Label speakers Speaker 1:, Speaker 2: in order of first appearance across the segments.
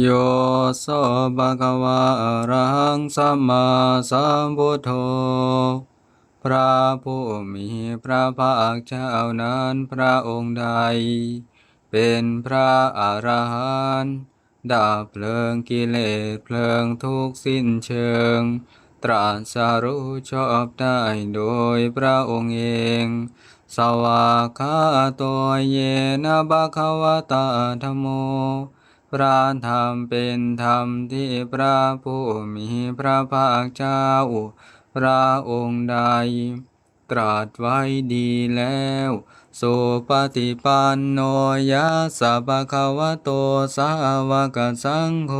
Speaker 1: โยโสภะคะวะอระหังสัมมาสัมพุทโธ พระผู้มีพระภาคเจ้านั้นพระองค์ใด เป็นพระอรหันต์ดับเพลิงกิเลสเพลิงทุกข์สิ้นเชิง ตรัสรู้ชอบได้โดยพระองค์เอง สวากขาโตเยนะบะคะวะตาธรรมโม พระธรรมเป็นธรรมที่พระผู้มีพระภาคเจ้า พระองค์ใด ตรัสไว้ดีแล้วสุปฏิปันโนยะสัพพะคะวะโตสาวกสังโฆ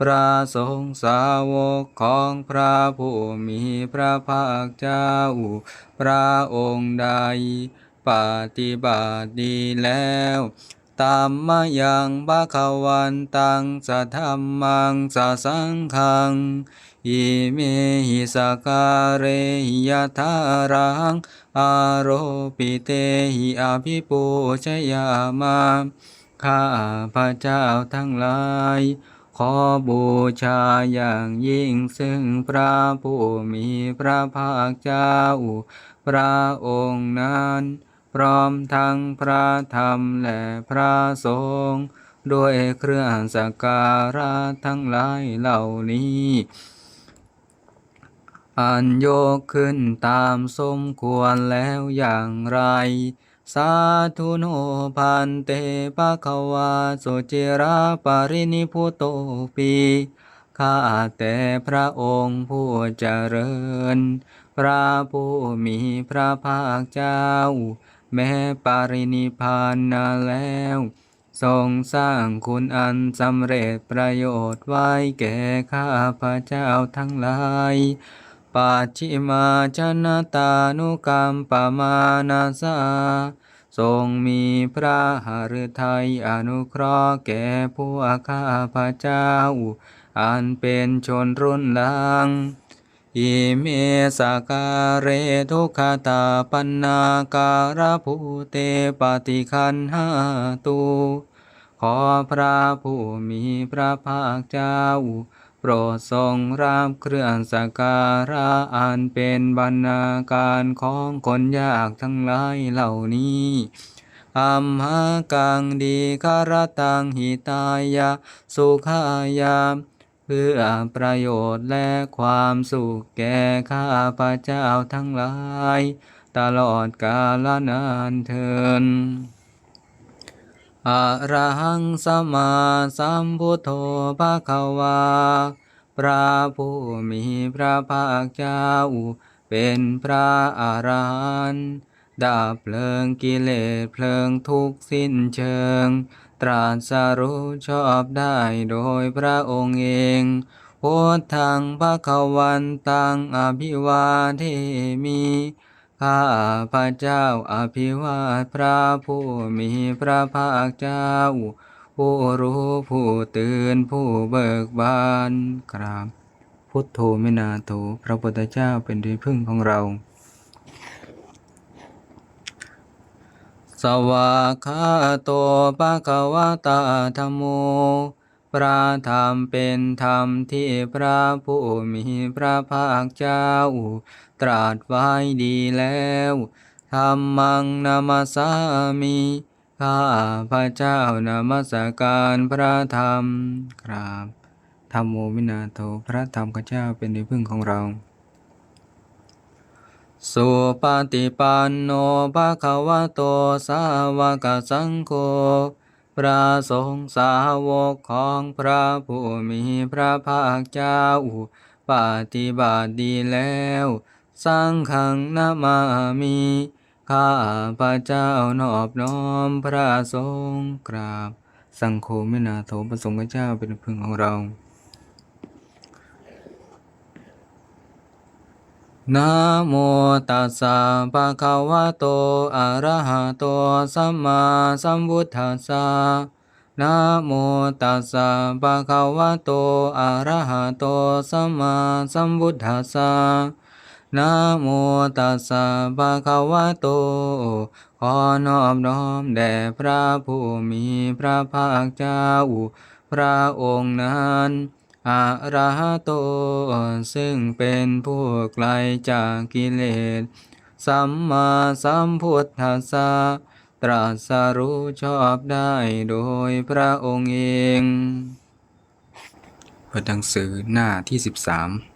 Speaker 1: พระสงฆ์สาวกของพระผู้มีพระภาคเจ้า พระองค์ใด ปฏิบัติดีแล้ว ตามมายังบะควันตังสัทธัมมังสัสังฆังอิเมหิสการเรหิยทารังอารปิเตหิอภิปูชยามาข้าพระเจ้าทั้งหลาย ขอบูชาอย่างยิ่งซึ่งพระผู้มีพระภาคเจ้าพระองค์นั้น พร้อมทั้งพระธรรมและพระสงฆ์ด้วยเครื่องสักการะทั้งหลายเหล่านี้ อันยกขึ้นตามสมควรแล้วอย่างไร สาธุโนพันเตภะคะวาสุจิราปรินิพุโตปีข้าแต่พระองค์ผู้เจริญ พระผู้มีพระภาคเจ้า แม้ปารินิพพานนาแล้ว ทรงสร้างคุณอันสำเร็จประโยชน์ไว้แก่ข้าพระเจ้าทั้งหลายปัจฉิมาชนะตานุกรรมปมานาสาทรงมีพระหฤทัยอนุเคราะห์แก่พวกข้าพระเจ้า อันเป็นชนรุ่นหลัง อิเมสการเรทุกขตาปันนาการภูเตปฏิคันหาตูขอพระผู้มีพระภาคเจ้า โปรดทรงรับเครื่องสักการะอันเป็นบรรณาการของคนยากทั้งหลายเหล่านี้อัมหากังดีคารตังหิตายะ สุขายา เพื่อประโยชน์และความสุขแก่ข้าพระเจ้าทั้งหลาย ตลอดกาลนานเทินอะระหังสัมมาสัมพุทโธภะคะวา พระผู้มีพระภาคเจ้า เป็นพระอรหันต์ดับเพลิงกิเลสเพลิงทุกข์สิ้นเชิง ตรัสรู้ชอบได้โดยพระองค์เองพุทธังภะควันตังอภิวาเทมิ ข้าพระเจ้าอภิวาทพระผู้มีพระภาคเจ้า ผู้รู้ผู้ตื่นผู้เบิกบานกราบพุทโธมินาโถพระพุทธเจ้าเป็นที่พึ่งของเรา สวากาโตภะคะวะตาธรรมโม พระธรรมเป็นธรรมที่พระผู้มีพระภาคเจ้า ตรัสไว้ดีแล้วธรรมังนามาสามิข้าพระเจ้านามัสการพระธรรมกราบธรรมโมวินาโถพระธรรมข้าเจ้าเป็นที่พึ่งของเรา สุปฏิปันโนภะคะวะโตสาวกสังโฆพระสงฆ์สาวกของพระผู้มีพระภาคเจ้าปฏิบัติดีแล้วสังฆังนามามิข้าพระเจ้านอบน้อมพระสงฆ์กราบ สังโฆมินาโถประสงค์เจ้าเป็นพึ่งของเรา นะโมตัสสะภะคะวะโต อะระหะโต สัมมาสัมพุทธัสสะนะโมตัสสะภะคะวะโต อะระหะโต สัมมาสัมพุทธัสสะนะโมตัสสะภะคะวะโต ขอนอบน้อมแด่พระผู้มีพระภาคเจ้าพพระองค์นั้น อะระหะโต ซึ่งเป็นผู้ไกลจากกิเลส สัมมาสัมพุทธัสสะตรัสรู้ชอบได้โดยพระองค์เองเปิดหนังสือหน้าที่ 13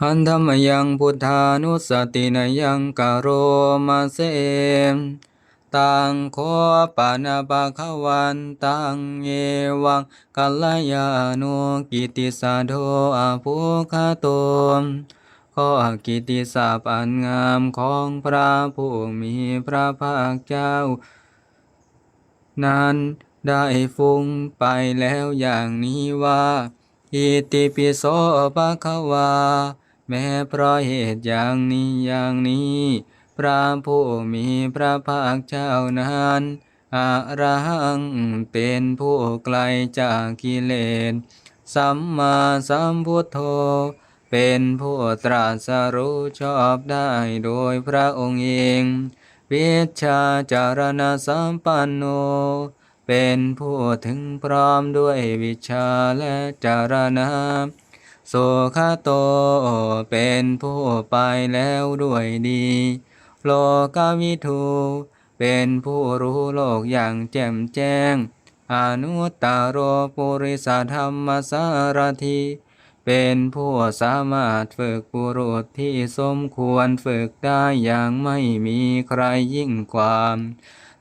Speaker 1: หันธรรมยังพุทธานุสตินยังกโรมาเสม ตังโคปานาปะขวันตังเอวังกัลยาโนกิติสาโดอาภุคาโตขอกิติสาปันงามของพระผู้มีพระภาคเจ้า นั้นได้ฟุ้งไปแล้วอย่างนี้ว่า อิติปิโสภะคะวา แม้เพราะเหตุอย่างนี้อย่างนี้ พระผู้มีพระภาคเจ้านั้นอะระหังเป็นผู้ไกลจากกิเลส สัมมาสัมพุทโธ เป็นผู้ตรัสรู้ชอบได้โดยพระองค์เอง วิชาจารณสัมปันโน เป็นผู้ถึงพร้อมด้วยวิชาและจารณะโสคาโต เป็นผู้ไปแล้วด้วยดี โลกาวิทูเป็นผู้รู้โลกอย่างแจ่มแจ้ง อนุตตรโรปุริสธรรมสารทีเป็นผู้สามารถฝึกบุรุษที่สมควรฝึกได้อย่างไม่มีใครยิ่งกว่า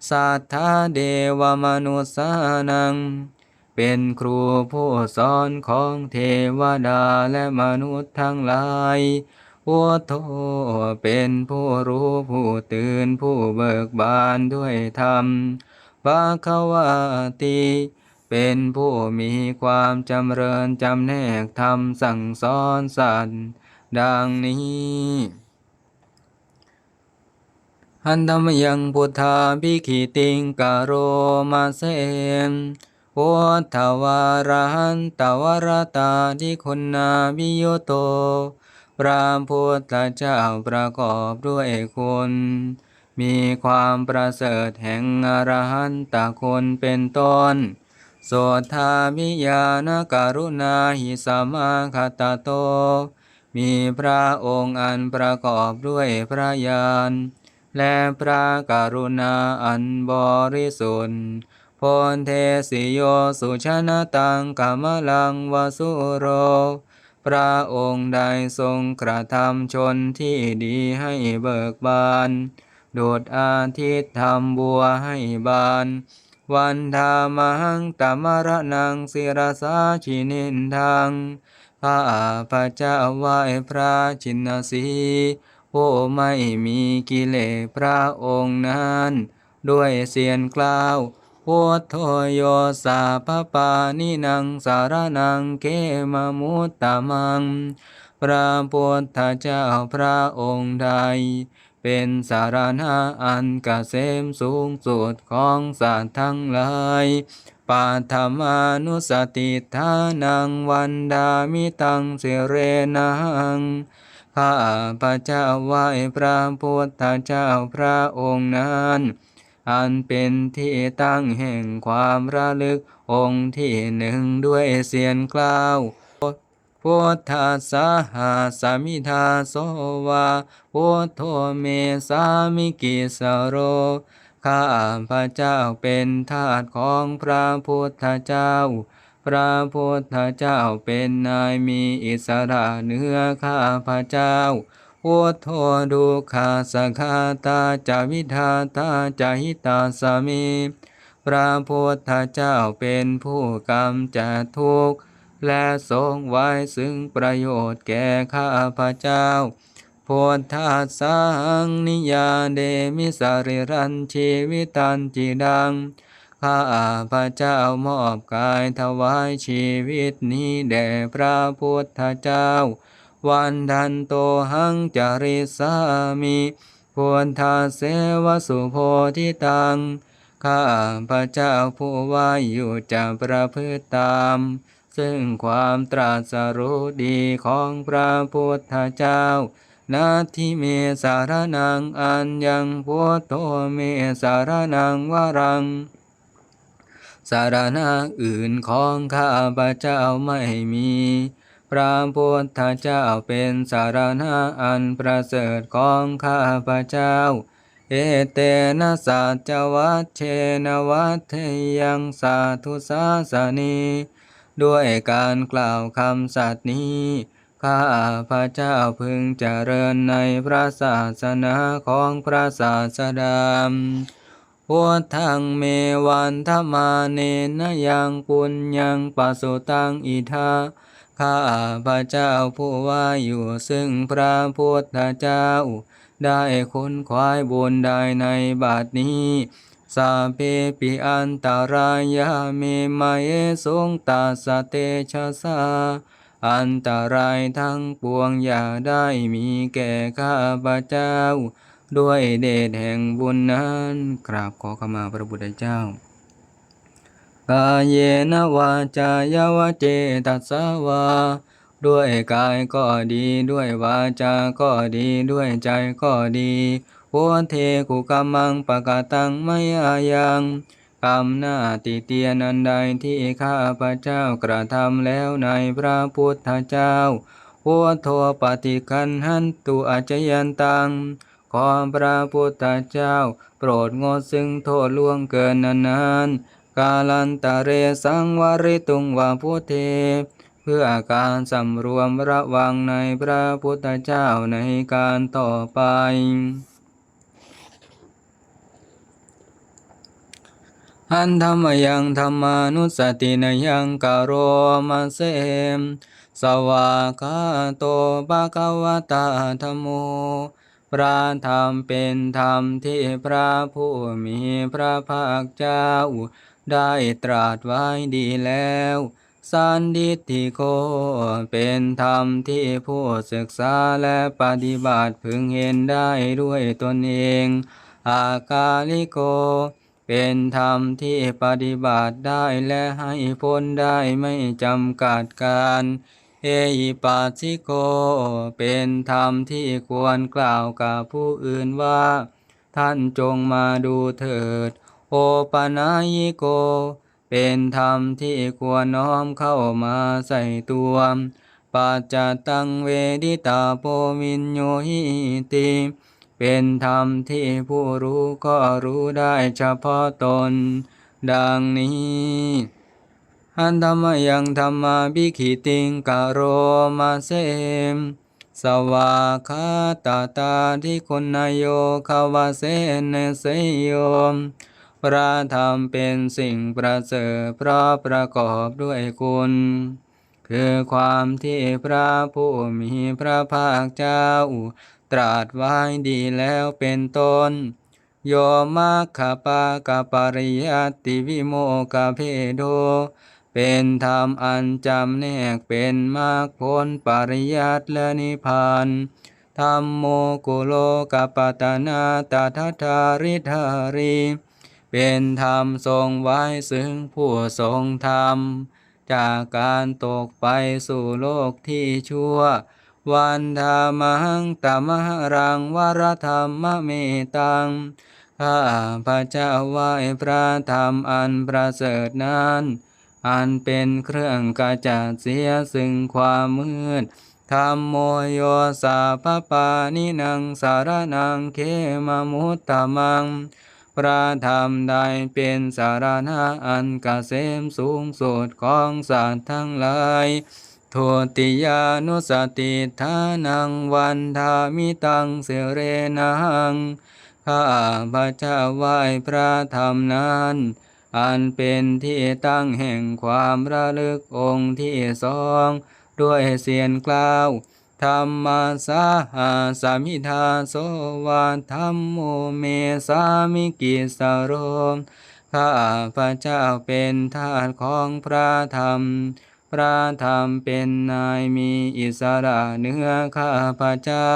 Speaker 1: สัทธาเดวมนุษสานัง เป็นครูผู้สอนของเทวดาและมนุษย์ทั้งหลาย พุทโธเป็นผู้รู้ผู้ตื่นผู้เบิกบานด้วยธรรมภาควาติเป็นผู้มีความจำเริญจำแนกธรรมสั่งสอนสัตว์ดังนี้หันธรรมยังพุทธาภิกขิติงกโรมาเสมโอทวารหันตวรตาทิคุณนาวิโยโต พระพุทธเจ้าประกอบด้วยคุณ มีความประเสริฐแห่งอรหันตคุณเป็นต้นโสทามิยานการุณาหิสมาคตโต มีพระองค์อันประกอบด้วยพระญาณและพระกรุณาอันบริสุทธิ์พลเทสิโยสุชนะตังกามลังวสุโร พระองค์ได้ทรงกระทำชนที่ดีให้เบิกบาน โดดอาทิตย์ทำบัวให้บาน วันธามังตมรนังศิรสาชินินทังข้าพระเจ้าไหวพระชินสีโอ้ไม่มีกิเลสพระองค์นั้น ด้วยเสียงกล่าว พุทโธโยสาพปานินังสารนังเกมมุตตะมัง พระพุทธเจ้าพระองค์ใด เป็นสารณะอันกเกษมสูงสุดของสัตว์ทั้งหลายปัทมานุสติทานังวันดามิตังเสเรนังข้าพระเจ้าไหวพระพุทธเจ้าพระองค์นั้น อันเป็นที่ตั้งแห่งความระลึกองค์ที่หนึ่งด้วยเสียงกล่าวพุทธัสสะหาสามิทาโสวาพุทโธเมสามิกิสโร ข้าพระเจ้าเป็นทาสของพระพุทธเจ้า พระพุทธเจ้าเป็นนายมีอิสระเหนือข้าพระเจ้า พุทโธดุขาสคาตาจาวิทาตาจาหิตาสามี พระพุทธเจ้าเป็นผู้กำจัดทุกข์และทรงไว้ซึ่งประโยชน์แก่ข้าพระเจ้าพุทธัสสังนิยาเดมิสริรันชีวิตันจิดัง ข้าพระเจ้ามอบกายถวายชีวิตนี้แด่พระพุทธเจ้า วันดันโตหังจาริสามิพุทาเสวสุโพธิตัง ข้าพระเจ้าผู้ว่าอยู่จะประพฤติตาม ซึ่งความตรัสรู้ดีของพระพุทธเจ้านาทิเมสารนังอัญญังพุทโธเมสารนังวรัง สารณะอื่นของข้าพระเจ้าไม่มี พระพุทธเจ้าเป็นสารณะอันประเสริฐของข้าพเจ้า เอเตนะสัจวัชเชนวัฏเทยังสาธุสาสนีด้วยการกล่าวคำสัตย์นี้ ข้าพระเจ้าพึงเจริญในพระศาสนาของพระศาสดาพุทธังเมวันธมาเนนยังปุญญังปัสสุตังอิทา ข้าพระเจ้าผู้ว่าอยู่ซึ่งพระพุทธเจ้า ได้ค้นคว้าบุญได้ในบัดนี้สาเปปิอันตารายาเมมาเยสงตาสเตชะสาอันตรายทั้งปวงอย่าได้มีแก่ข้าพระเจ้า ด้วยเดชแห่งบุญนั้นกราบขอขมาพระบุตรเจ้า กายเยนวาจายวเจตัสาวา ด้วยกายก็ดีด้วยวาจาก็ดีด้วยใจก็ดีโวเทกุกรรมังปะกาตังไม่อายังกรรมหน้าติเตียนอันใดที่ข้าพระเจ้ากระทำแล้วในพระพุทธเจ้าโวโทปฏิคันหันตุอาจยันตังขอพระพุทธเจ้า โปรดงดซึ่งโทษล่วงเกินนาน กาลันตะเรสังวริตุงวาพุทเท เพื่อการสำรวมระวังในพระพุทธเจ้าในการต่อไปอันธรรมยังธรรมานุสตินยังกโรมาเสมสวากาโตภะคะวตาธรรมโม พระธรรมเป็นธรรมที่พระผู้มีพระภาคเจ้า ได้ตรัสไว้ดีแล้ว สันดิติโก เป็นธรรมที่ผู้ศึกษาและปฏิบัติพึงเห็นได้ด้วยตนเอง อากาลิโก เป็นธรรมที่ปฏิบัติได้และให้ผลได้ไม่จำกัดการเอหิปัสสิโก เป็นธรรมที่ควรกล่าวกับผู้อื่นว่า ท่านจงมาดูเถิด ปนายิโก เป็นธรรมที่ควรน้อมเข้ามาใส่ตัวปัจจตังเวดิตาโปวินโยหิติ เป็นธรรมที่ผู้รู้ก็รู้ได้เฉพาะตน ดังนี้อันธรรมยังธรรมาบิขิติงกโรมาเสมสวากาตาตาที่คนนายโยคาวาเสนเสยโยม พระธรรมเป็นสิ่งประเสริฐเพราะประกอบด้วยคุณ คือความที่พระผู้มีพระภาคเจ้า ตรัสไว้ดีแล้วเป็นต้น โยมัคคปากปริยัติวิโมกเพโดเป็นธรรมอันจำแนกเป็นมากผลปริยัติและนิพพานธรรมโมกุโลกปตนาตถาธาริธารี เป็นธรรมทรงไว้ซึ่งผู้ทรงธรรม จากการตกไปสู่โลกที่ชั่ว วันธรรมังตมรังวรธรรมเมตังข้าพระเจ้าไหวพระธรรมอันประเสริฐนั้นอันเป็นเครื่องกระจัดเสียซึ่งความมืดธรรมโมโยสาปปานินังสารนังเคมมุตตมัง พระธรรมได้เป็นสารณะอันกเกษมสูงสุดของสัตว์ทั้งหลายโทติยานุสติทานังวันทามิตังเสเรนังข้าพระเจ้าไหว้พระธรรมนั้น อันเป็นที่ตั้งแห่งความระลึกองค์ที่สอง ด้วยเสียงกล่าว ธรรมาสาหาสามิทาโสวาธรรมโมเมสามิกิสโรมข้าพระเจ้าเป็นทาสของพระธรรม พระธรรมเป็นนายมีอิสระเหนือข้าพระเจ้า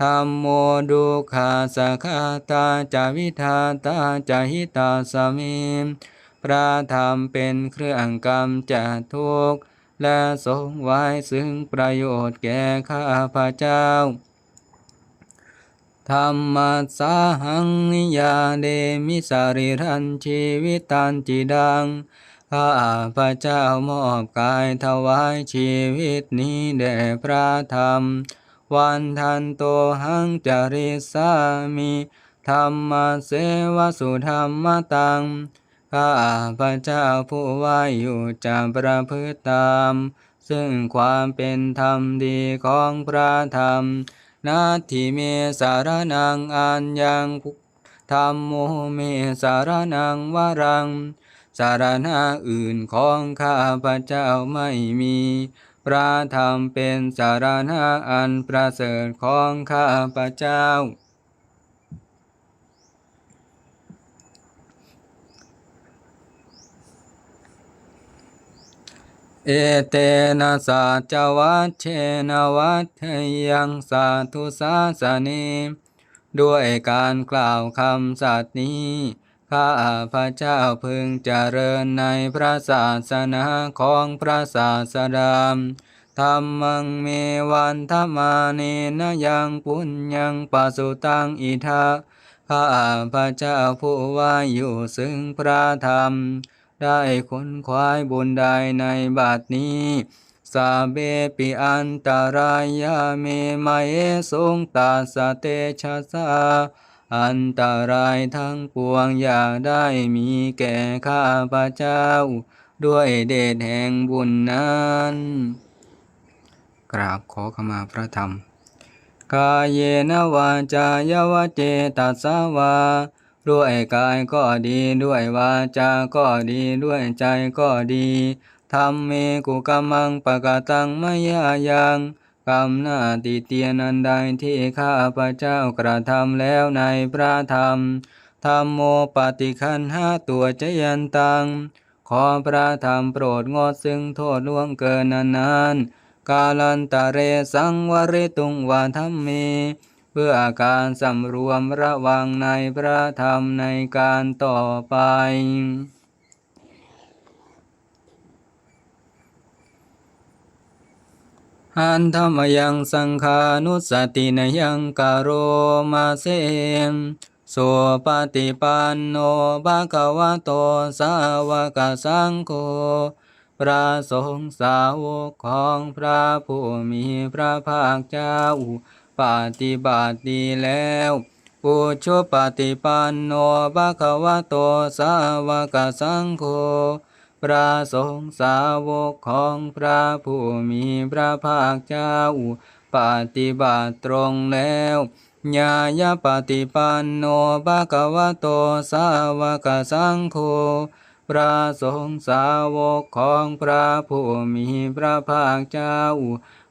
Speaker 1: ธรรมโมดุขาสคาตาจาวิทาตาจาหิตาสเมมพระธรรมเป็นเครื่องกรรมจาวิทาตาจาหิตาสเมมพระธรรมเป็นเครื่องกทุกข์ และทรงไว้ซึ่งประโยชน์แก่ข้าพระเจ้า ธรรมสาหังยชน์แก่ข้าพระเจ้าธรรมัสสาหังนิยาเดมิสาริรันชีวิตันจิดัง ข้าพระเจ้ามอบกายถวายชีวิตนี้แด่พระธรรม วันทันโตหังจริสามิธรรมเสวสุธรรมตัง ข้าพระเจ้าผู้ว่าอยู่จะประพฤติตาม ซึ่งความเป็นธรรมดีของพระธรรม นาทิเมสารนังอันยังธรรมโมเมสารนังวรัง สารณะอื่นของข้าพระเจ้าไม่มี พระธรรมเป็นสารณะอันประเสริฐของข้าพระเจ้า เอเตนะสัจวัชเชนวัฏเทยังสาธุสาสเนด้วยการกล่าวคำสัตย์นี้ ข้าพระเจ้าพึงเจริญในพระศาสนาของพระศาสดาธรรมังเมวันธรรมาเนนะยังปุญญังปัสุตังอิทาข้าพระเจ้าผู้ว่าอยู่ซึ่งพระธรรม ได้ค้นควายบุญใดในบัดนี้สาเบปิอันตรายาเมมาเอสงตาสเตชะสาอันตรายทั้งปวงอย่าได้มีแก่ข้าพระเจ้า ด้วยเดชแห่งบุญนั้น กราบขอขมาพระธรรม กายเยนวาจายวเจตัสสาวา ด้วยกายก็ดีด้วยวาจาก็ดีด้วยใจก็ดีธรรมเมกุกรรมังปะกะตังมยายังกรรมหน้าติเตียนันใดที่ข้าพระเจ้ากระทำแล้วในพระธรรมธรรมโมปฏิคันห้าตัวจยันตัง ขอพระธรรมโปรดงดซึ่งโทษล่วงเกินนานานๆกาลันตะเรสังวริตุงวาธรรมเม เพื่อการสำรวมระวังในพระธรรมในการต่อไป หันธรรมยังสังขานุสตินยังกโรมาเสมโสปฏิปันโนภะคะวะโตสาวกสังโฆพระสงฆ์สาวกของพระผู้มีพระภาคเจ้า ปฏิบัติดีแล้วปุชุปฏิปันโนภะคะวะโตสาวกสังโฆพระสงฆ์สาวกของพระผู้มีพระภาคเจ้า ปฏิบัติตรงแล้วญาญาปฏิปันโนภะคะวะโตสาวกสังโฆพระสงฆ์สาวกของพระผู้มีพระภาคเจ้า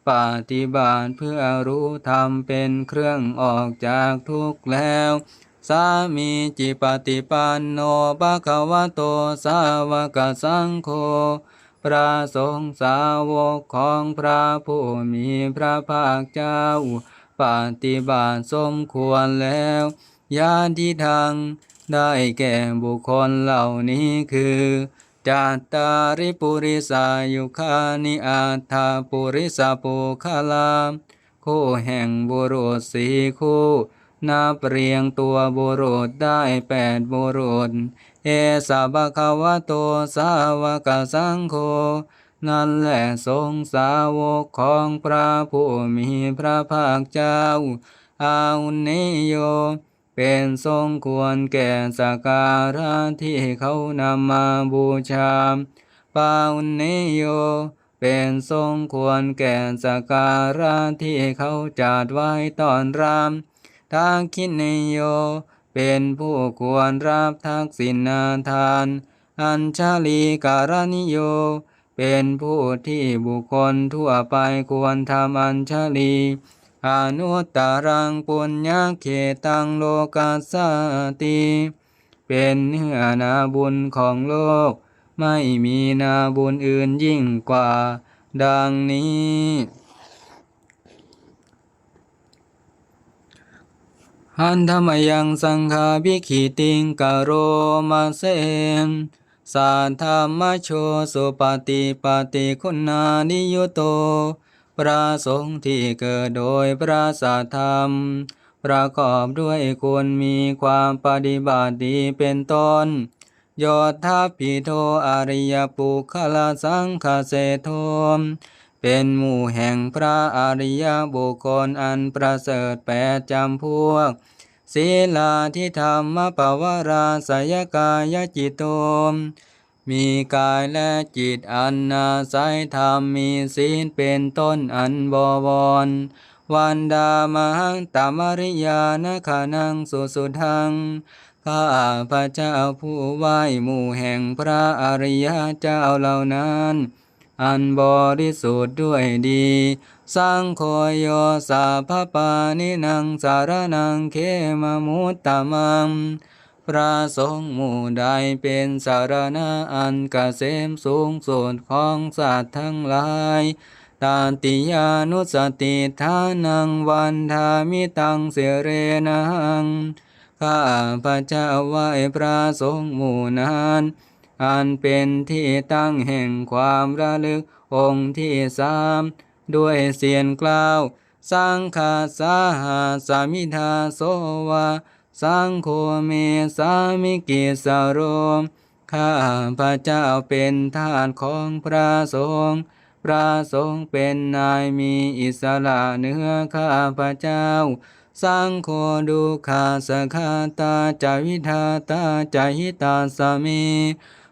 Speaker 1: ปฏิบัติเพื่อรู้ธรรมเป็นเครื่องออกจากทุกข์แล้วสามีจิปฏิปันโนภะคะวะโตสาวกสังโฆพระสงฆ์สาวกของพระผู้มีพระภาคเจ้า ปฏิบัติสมควรแล้วญาติทางได้แก่บุคคลเหล่านี้คือ จัตตาริปุริสายุคานิอัตถาปุริสปุคลาคู่แห่งบุรุษสีคู่นับเรียงตัวบุรุษได้แปดบุรุษ เอสาบคะวะโตสาวกสังโฆนั่นแหละทรงสาวกของพระผู้มีพระภาคเจ้าอาุนิโย เป็นทรงควรแก่สักการะที่เขานำมาบูชา ปาอุนิโย เป็นทรงควรแก่สักการะที่เขาจัดไว้ตอนรามทาคินโย เป็นผู้ควรรับทักษิณาทาน อัญชาลีการนิโย เป็นผู้ที่บุคคลทั่วไปควรทำอัญชลี อนุตตรังปุญญาเขตังโลกัสติ เป็นเนื้อนาบุญของโลก ไม่มีนาบุญอื่นยิ่งกว่า ดังนี้ หันธรรมยังสังฆาภิขิติงกโรมาเสมสาธรรมโชสุปฏิปฏิคุณานิยุโต พระสงฆ์ที่เกิดโดยพระสัทธรรม ประกอบด้วยคุณมีความปฏิบัติดีเป็นต้นโยทัพพิโทอริยปุคลสังคเสโทมเป็นหมู่แห่งพระอริยบุคคลอันประเสริฐแปดจำพวกศีลาทิธรรมปวาราสยกายจิตโตม มีกายและจิตอันนาศัยธรรมมีศีลเป็นต้นอันบวร วันดามังตามริยานคานังสุสุทังข้าพระเจ้าผู้ไหว้หมู่แห่งพระอริยเจ้าเหล่านั้น อันบริสุทธิ์ด้วยดีสังโฆโยสาพปานินังสารนังเคมมุตตมัง พระสงฆ์หมู่ใดเป็นสารณะอันกเกษมสูงสุดของสัตว์ทั้งหลายตาติยานุสติทานังวันทามิตังเสเรนังข้าพระเจ้าไหวพระสงฆ์หมู่นั้นอันเป็นที่ตั้งแห่งความระลึกองค์ที่สามด้วยเสียงกล่าว สังฆาสาหาสามิทาโสวา สังโฆเมสามิกิสโรมข้าพระเจ้าเป็นทาสของพระสงฆ์พระสงฆ์เป็นนายมีอิสระเหนือข้าพระเจ้า สังโฆดุขาสคาตาจาวิทาตาจาหิตาสามี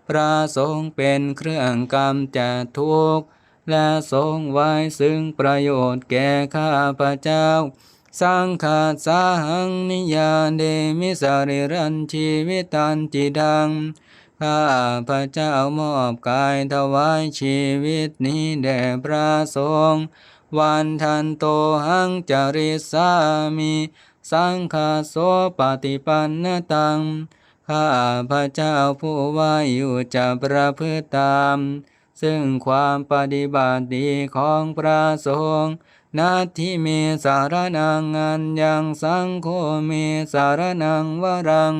Speaker 1: พระสงฆ์เป็นเครื่องกำจัดทุกข์และทรงไว้ซึ่งประโยชน์แก่ข้าพระเจ้า สังฆาสาหังนิยาเดมิสาริรันชีวิตันจิดัง ข้าพระเจ้ามอบกายถวายชีวิตนี้แด่พระสงฆ์วันทันโตหังจริสามิสังฆาโสปฏิปันนตัง ข้าพระเจ้าผู้ว่าอยู่จะประพฤติตาม ซึ่งความปฏิบัติดีของพระสงฆ์ นาทิเมสารนังอันยังสังโฆเมสารนังวรัง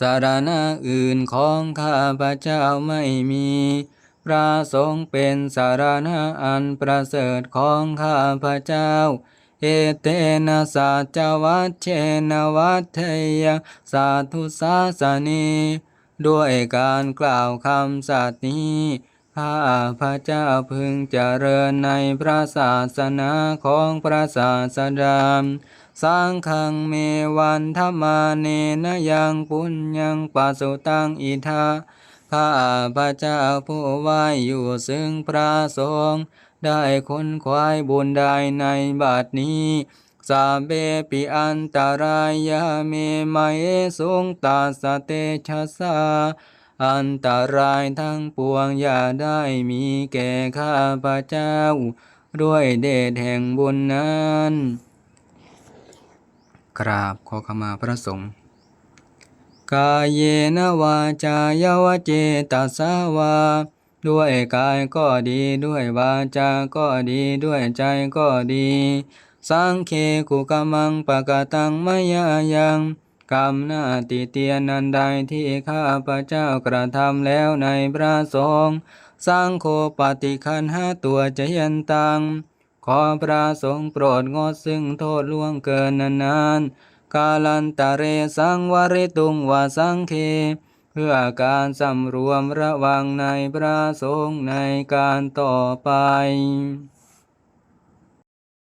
Speaker 1: สารณะอื่นของข้าพระเจ้าไม่มี พระสงฆ์เป็นสารณะอันประเสริฐของข้าพระเจ้า เอเตนะสัจวัชเชนะวัฏเทยังสาธุสาสนีด้วยการกล่าวคำสัตย์นี้ ข้าพระเจ้าพึงเจริญในพระศาสนาของพระศาสดาสังฆังเมวันธรรมาเนนยังปุญญังปัสสุตังอิทาข้าพระเจ้าผู้ไหวอยู่ซึ่งพระสงฆ์ได้ค้นควายบุญได้ในบัดนี้สาเบปิอันตรายาเมมาเอสุงตาสเตชะสา อันตรายทั้งปวงอย่าได้มีแก่ข้าพระเจ้า ด้วยเดชแห่งบุญนั้นกราบขอขมาพระสงฆ์กายเยนวาจายวเจตสาวา ด้วยกายก็ดีด้วยวาจาก็ดีด้วยใจก็ดี สังเคกุกมังปะกะตังมยายัง กรรมหน้าติเตียนนันใดที่ข้าพระเจ้ากระทำแล้วในพระสงฆ์สังโฆปฏิคันห้าตัวจะยันตัง ขอพระสงฆ์โปรดงดซึ่งโทษล่วงเกินนานๆกาลันตะเรสังวริตุงวาสังเค เพื่อการสำรวมระวังในพระสงฆ์ในการต่อไป